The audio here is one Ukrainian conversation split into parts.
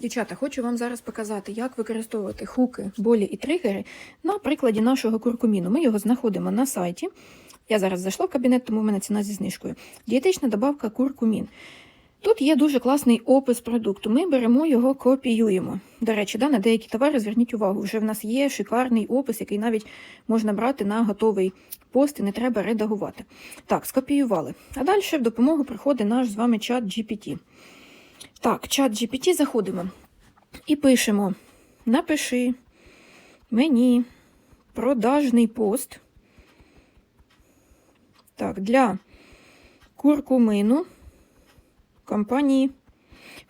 Дівчата, хочу вам зараз показати, як використовувати хуки, болі і тригери на прикладі нашого куркуміну. Ми його знаходимо на сайті. Я зараз зайшла в кабінет, тому в мене ціна зі знижкою. Дієтична добавка куркумін. Тут є дуже класний опис продукту. Ми беремо його, копіюємо. До речі, да, на деякі товари зверніть увагу. Вже в нас є шикарний опис, який навіть можна брати на готовий пост і не треба редагувати. Так, скопіювали. А далі в допомогу приходить наш з вами чат GPT. Так, чат GPT заходимо і пишемо: напиши мені продажний пост. Так, для куркумину компанії.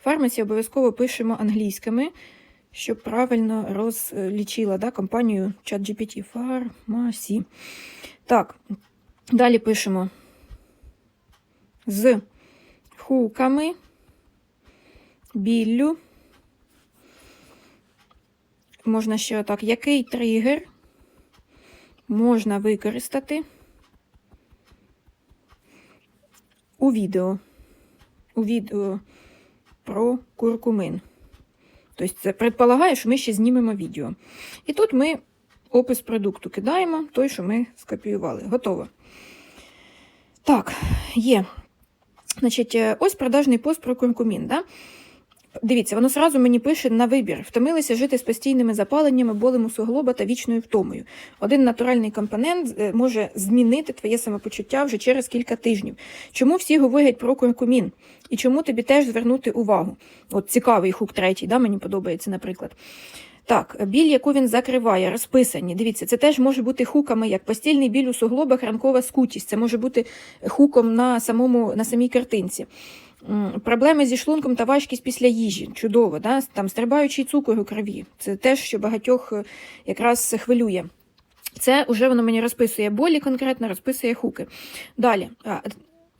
Фармасі обов'язково пишемо англійськими, щоб правильно розлічила да, компанію ChatGPT. Фармасі. Так, далі пишемо з хуками, біллю. Можна ще отак, який тригер можна використати у відео. У відео про куркумин. Тобто, це предполагає, що ми ще знімемо відео. І тут ми опис продукту кидаємо, той, що ми скопіювали. Готово. Так, є. Значить, е, ось продажний пост про куркумін. Да? Дивіться, воно сразу мені пише на вибір. Втомилися жити з постійними запаленнями, болем у суглоба та вічною втомою. Один натуральний компонент е, може змінити твоє самопочуття вже через кілька тижнів. Чому всі говорять про куркумін? І чому тобі теж звернути увагу? От цікавий хук третій, да, мені подобається, наприклад. Так, біль, яку він закриває, розписані. Дивіться, це теж може бути хуками, як постільний біль у суглобах, ранкова скутість. Це може бути хуком на самому на самій картинці. Проблеми зі шлунком та важкість після їжі. Чудово, да? там стрибаючий цукор у крові. Це теж, що багатьох е, якраз хвилює. Це вже воно мені розписує болі конкретно, розписує хуки. Далі.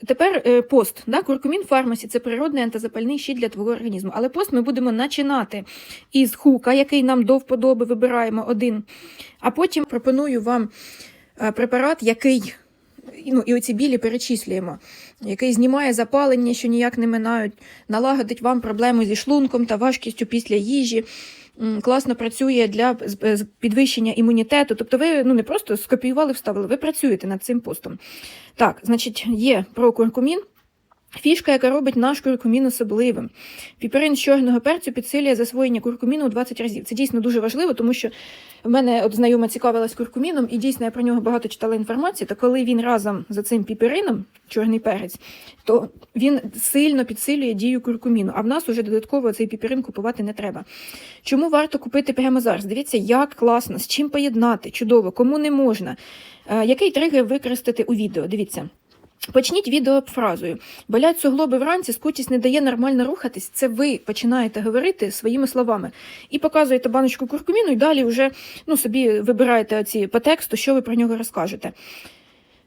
Тепер е, пост. Да? Куркумін фармасі це природний антизапальний щит для твого організму. Але пост ми будемо починати із хука, який нам до вподоби вибираємо один. А потім пропоную вам е, препарат, який ну, і оці білі перечислюємо, який знімає запалення, що ніяк не минають, налагодить вам проблему зі шлунком та важкістю після їжі. Класно працює для підвищення імунітету. Тобто ви ну, не просто скопіювали, вставили, ви працюєте над цим постом. Так, значить, є про куркумін. Фішка, яка робить наш куркумін особливим. Піперин з чорного перцю підсилює засвоєння куркуміну у 20 разів. Це дійсно дуже важливо, тому що в мене от знайома цікавилась куркуміном, і дійсно я про нього багато читала інформації. То коли він разом за цим піперином, чорний перець, то він сильно підсилює дію куркуміну. А в нас уже додатково цей піперин купувати не треба. Чому варто купити прямо зараз? Дивіться, як класно, з чим поєднати, чудово, кому не можна. Е, Який тригер використати у відео? Дивіться. Почніть відео фразою. Болять суглоби вранці, скутість не дає нормально рухатись. Це ви починаєте говорити своїми словами. І показуєте баночку куркуміну, і далі вже ну, собі вибираєте оці по тексту, що ви про нього розкажете.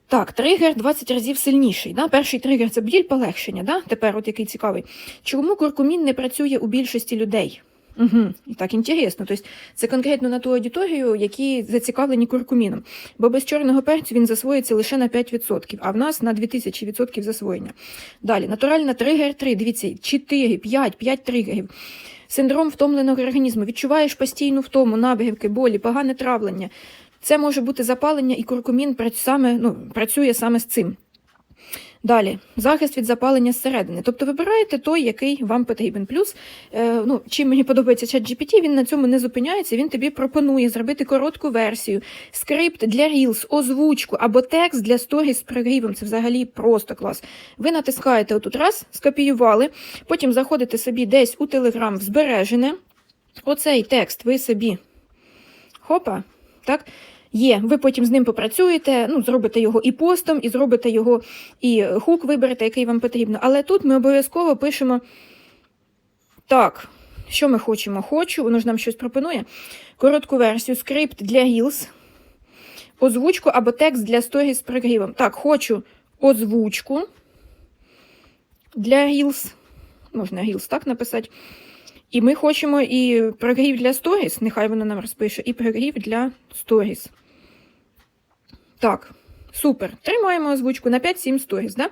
Так, тригер 20 разів сильніший. Да? Перший тригер це біль полегшення. Да? Тепер, от який цікавий. Чому куркумін не працює у більшості людей? Угу. Так інтересно. Тобто це конкретно на ту аудиторію, які зацікавлені куркуміном. Бо без чорного перцю він засвоїться лише на 5%, а в нас на 2000% засвоєння. Далі, натуральна тригер 3. Дивіться, 4, 5, 5 тригерів. Синдром втомленого організму. Відчуваєш постійну втому, набрівки, болі, погане травлення. Це може бути запалення, і куркумін працю- саме, ну, працює саме з цим. Далі, захист від запалення зсередини. Тобто вибираєте той, який вам потрібен. Плюс, е, ну, чим мені подобається чат GPT, він на цьому не зупиняється, він тобі пропонує зробити коротку версію, скрипт для Reels, озвучку або текст для сторіс з прогрівом. Це взагалі просто клас. Ви натискаєте отут раз, скопіювали, потім заходите собі десь у Telegram в збережене. Оцей текст ви собі хопа, так? Є, ви потім з ним попрацюєте, ну, зробите його і постом, і зробите його, і хук виберете, який вам потрібно. Але тут ми обов'язково пишемо так, що ми хочемо? Хочу, воно ж нам щось пропонує. Коротку версію, скрипт для Reels, озвучку або текст для сторіс з прогрівом. Так, хочу озвучку для Reels. Можна Reels так написати. І ми хочемо і прогрів для сторіс, нехай воно нам розпише, і прогрів для сторіс. Так, супер. Тримаємо озвучку на 5-7 сторіс. Да?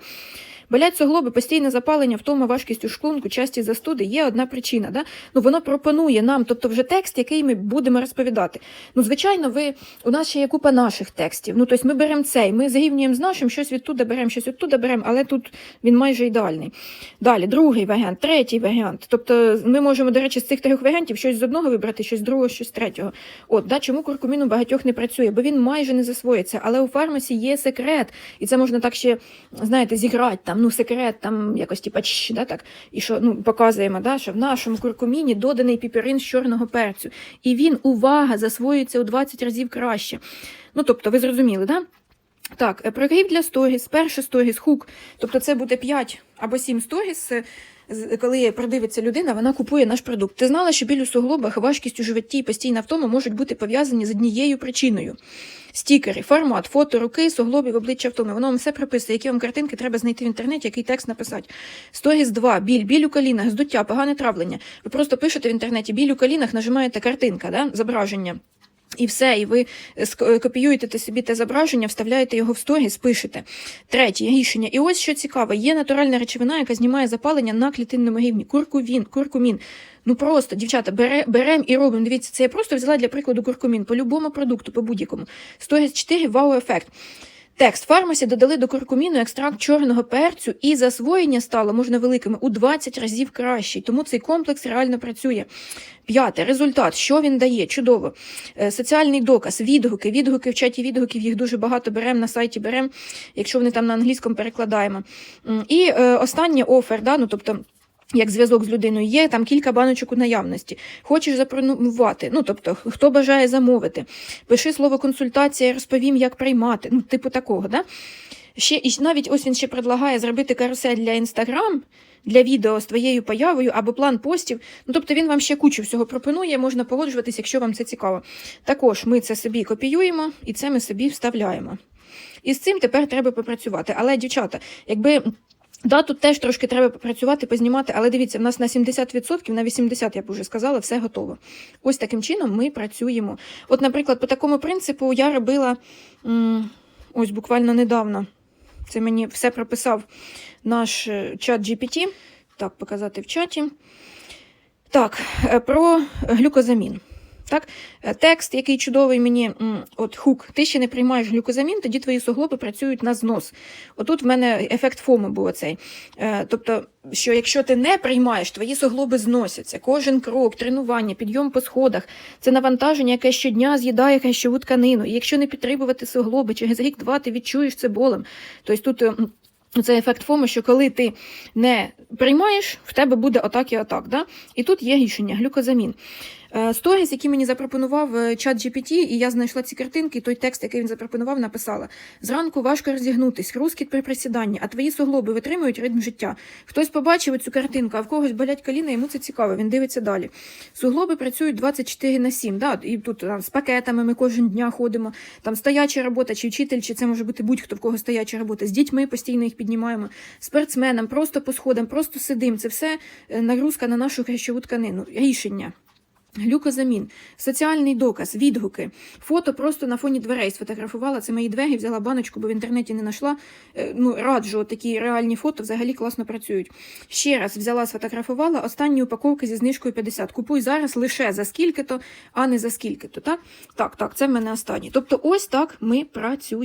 Болять суглоби, постійне запалення, втома, важкість у шлунку, часті застуди є одна причина. Да? Ну, воно пропонує нам, тобто вже текст, який ми будемо розповідати. Ну, звичайно, ви у нас ще є купа наших текстів. Ну, тобто ми беремо цей, ми зрівнюємо з нашим, щось відтуда беремо, щось відтуда беремо, але тут він майже ідеальний. Далі, другий варіант, третій варіант. Тобто ми можемо, до речі, з цих трьох варіантів щось з одного вибрати, щось з другого, щось з третього. От, да, чому куркумін у багатьох не працює? Бо він майже не засвоїться. Але у фармасі є секрет, і це можна так ще, знаєте, зіграти там, ну, секрет, там якось типа чш, да, так, і що ну, показуємо, да, що в нашому куркуміні доданий піперин з чорного перцю. І він, увага, засвоюється у 20 разів краще. Ну, тобто, ви зрозуміли, да? Так, е, прогрів для сторіс, перший сторіс, хук. Тобто це буде 5 або 7 сторіс. Коли продивиться людина, вона купує наш продукт. Ти знала, що біль у суглобах, важкість у животі і постійна втома можуть бути пов'язані з однією причиною. Стікери, формат, фото, руки, суглобів, обличчя втоми. Воно вам все прописує, які вам картинки треба знайти в інтернеті, який текст написати. Сторіс 2, біль, біль у колінах, здуття, погане травлення. Ви просто пишете в інтернеті біль у колінах, нажимаєте картинка, да? зображення. І все, і ви скопіюєте копіюєте собі те зображення, вставляєте його в сторіс, пишете. Третє рішення. І ось що цікаво: є натуральна речовина, яка знімає запалення на клітинному рівні. Куркувін, куркумін. Ну просто, дівчата, бере, берем і робимо. Дивіться, це я просто взяла для прикладу куркумін по любому продукту, по будь-якому. Сторіс 4 вау-ефект. Текст фармасі додали до куркуміну екстракт чорного перцю, і засвоєння стало можна великими у 20 разів краще. Тому цей комплекс реально працює. П'яте результат. Що він дає? Чудово. Е, Соціальний доказ, відгуки, відгуки в чаті відгуків, їх дуже багато беремо на сайті, беремо, якщо вони там на англійському перекладаємо. І е, останнє офер, да, ну тобто. Як зв'язок з людиною є, там кілька баночок у наявності. Хочеш запропонувати, ну тобто, хто бажає замовити, пиши слово консультація, розповім, як приймати. Ну, типу такого, да? Ще і навіть ось він ще предлагає зробити карусель для інстаграм, для відео з твоєю появою або план постів. Ну, тобто він вам ще кучу всього пропонує, можна погоджуватись, якщо вам це цікаво. Також ми це собі копіюємо і це ми собі вставляємо. І з цим тепер треба попрацювати. Але, дівчата, якби. Да, тут теж трошки треба попрацювати, познімати, але дивіться, в нас на 70%, на 80%, я б вже сказала, все готово. Ось таким чином ми працюємо. От, наприклад, по такому принципу я робила ось буквально недавно. Це мені все прописав наш е, чат GPT. Так, показати в чаті. Так, е, про глюкозамін. Так, Е, текст, який чудовий мені, от хук, ти ще не приймаєш глюкозамін, тоді твої суглоби працюють на знос. Отут в мене ефект фому був оцей. Е, Тобто, що якщо ти не приймаєш, твої суглоби зносяться. Кожен крок, тренування, підйом по сходах це навантаження, яке щодня з'їдає хрящову тканину. І якщо не підтримувати суглоби, через рік-два ти відчуєш це болем. Тобто тут. це ефект фому, що коли ти не приймаєш, в тебе буде отак і отак. Да? І тут є рішення глюкозамін. Е, Сторіс, який мені запропонував е, чат GPT, і я знайшла ці картинки, той текст, який він запропонував, написала: зранку важко розігнутись, хрускіт при присіданні, а твої суглоби витримують ритм життя. Хтось побачив цю картинку, а в когось болять коліна, йому це цікаво, він дивиться далі. Суглоби працюють 24 на 7, да? і тут там, з пакетами ми кожен дня ходимо, там стояча робота, чи вчитель, чи це може бути будь-хто, в кого стояча робота. З дітьми постійно їх піднімаємо, спортсменам, просто по сходам, просто сидим. Це все е, нагрузка на нашу хрящову тканину. Рішення. Глюкозамін, соціальний доказ, відгуки, фото просто на фоні дверей сфотографувала. Це мої двері, взяла баночку, бо в інтернеті не знайшла. Е, Ну, раджу, такі реальні фото взагалі класно працюють. Ще раз взяла, сфотографувала останні упаковки зі знижкою 50. Купуй зараз лише за скільки-то, а не за скільки-то. Так, так, так, це в мене останні. Тобто, ось так ми працюємо.